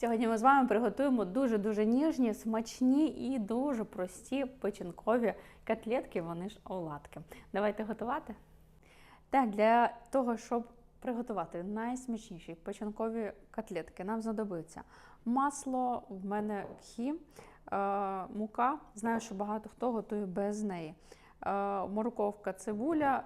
Сьогодні ми з вами приготуємо дуже-дуже ніжні, смачні і дуже прості печінкові котлетки, вони ж оладки. Давайте готувати. Так, для того, щоб приготувати найсмачніші печінкові котлетки, нам знадобиться масло, в мене хі, е, мука. Знаю, що багато хто готує без неї. Е, морковка, цибуля.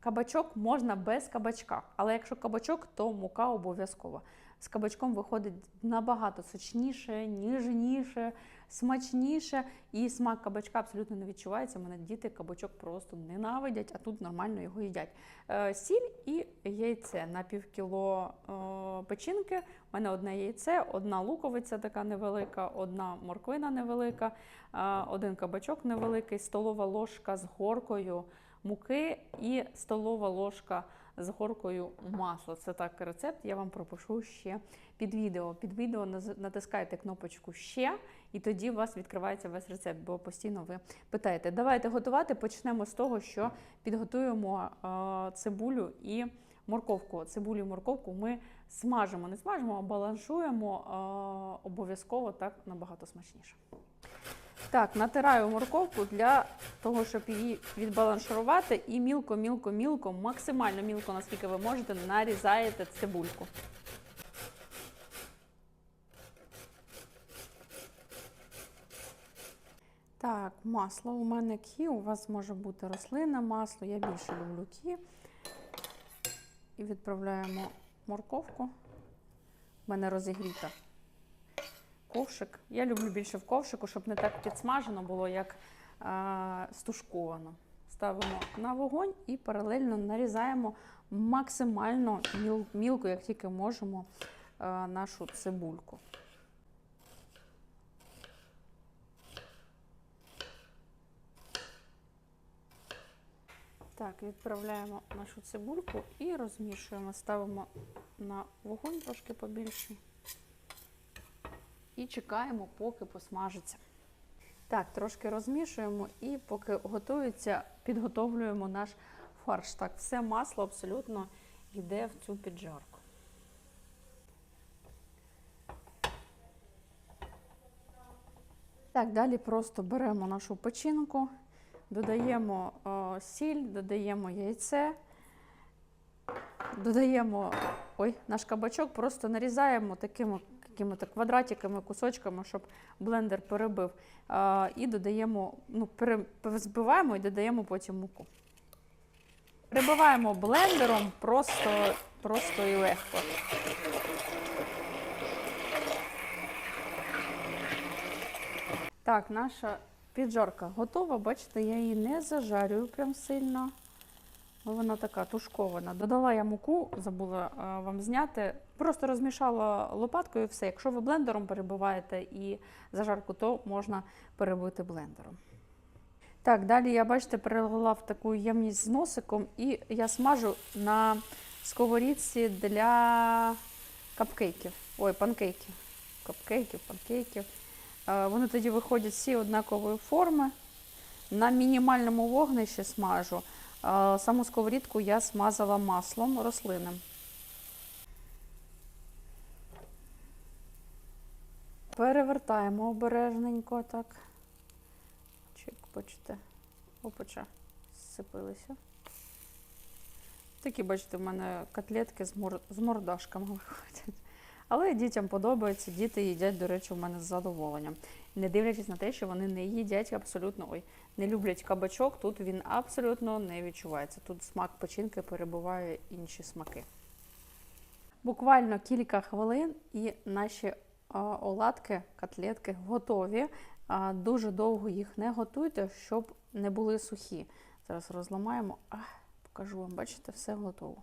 Кабачок можна без кабачка, але якщо кабачок, то мука обов'язково. З кабачком виходить набагато сочніше, ніжніше, смачніше, і смак кабачка абсолютно не відчувається. У мене діти кабачок просто ненавидять, а тут нормально його їдять. Е, Сіль і яйце на півкіло е, печінки. У мене одне яйце, одна луковиця така невелика, одна морквина невелика, е, один кабачок невеликий, столова ложка з горкою муки і столова ложка з горкою масла. Це так рецепт. Я вам пропишу ще під відео. Під відео натискайте кнопочку ще, і тоді у вас відкривається весь рецепт, бо постійно ви питаєте. Давайте готувати. Почнемо з того, що підготуємо е, цибулю і морковку. Цибулю і морковку ми смажимо, не смажимо, а баланшуємо е, обов'язково так набагато смачніше. Так, натираю морковку для того, щоб її відбаланшувати, і мілко, мілко, мілко, максимально мілко, наскільки ви можете, нарізаєте цибульку. Так, масло у мене кі, у вас може бути рослинне масло, я більше люблю кі. І відправляємо морковку. У мене розігріта ковшик. Я люблю більше в ковшику, щоб не так підсмажено було, як е, стушковано. Ставимо на вогонь і паралельно нарізаємо максимально міл, мілко, як тільки можемо, е, нашу цибульку. Так, відправляємо нашу цибульку і розмішуємо, ставимо на вогонь трошки побільший і чекаємо, поки посмажиться. Так, трошки розмішуємо і поки готується, підготовлюємо наш фарш. Так, все масло абсолютно йде в цю піджарку. Так, далі просто беремо нашу печінку, додаємо е, сіль, додаємо яйце, додаємо ой, наш кабачок, просто нарізаємо такими якими-то квадратиками, кусочками, щоб блендер перебив. І додаємо, ну, збиваємо і додаємо потім муку. Перебиваємо блендером просто, просто і легко. Так, наша піджарка готова. Бачите, я її не зажарюю прям сильно. Бо Вона така тушкована. Додала я муку, забула е, вам зняти. Просто розмішала лопаткою і все. Якщо ви блендером перебиваєте і зажарку, то можна перебити блендером. Так, далі я, бачите, перелила в таку ємність з носиком, і я смажу на сковорідці для капкейків. Ой, панкейків. Капкейків, панкейків. Е, Вони тоді виходять всі однакової форми. На мінімальному вогнищі смажу. Саму сковорідку я смазала маслом рослинним. Перевертаємо обережненько так. Чик, бачите, опача, зсипилися. Такі, бачите, в мене котлетки з, мор... з мордашками виходять. Але дітям подобається, діти їдять, до речі, у мене з задоволенням. Не дивлячись на те, що вони не їдять абсолютно ой, не люблять кабачок, тут він абсолютно не відчувається. Тут смак печінки перебуває інші смаки. Буквально кілька хвилин і наші оладки, котлетки готові. Дуже довго їх не готуйте, щоб не були сухі. Зараз розламаємо. А, покажу вам, бачите, все готово.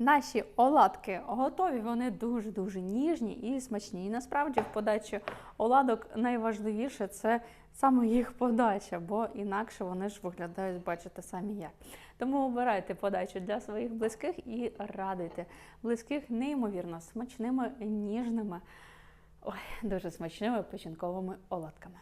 Наші оладки готові, вони дуже-дуже ніжні і смачні. І насправді в подачі оладок найважливіше це саме їх подача, бо інакше вони ж виглядають, бачите, самі як. Тому обирайте подачу для своїх близьких і радуйте близьких неймовірно смачними, ніжними, ой, дуже смачними печінковими оладками.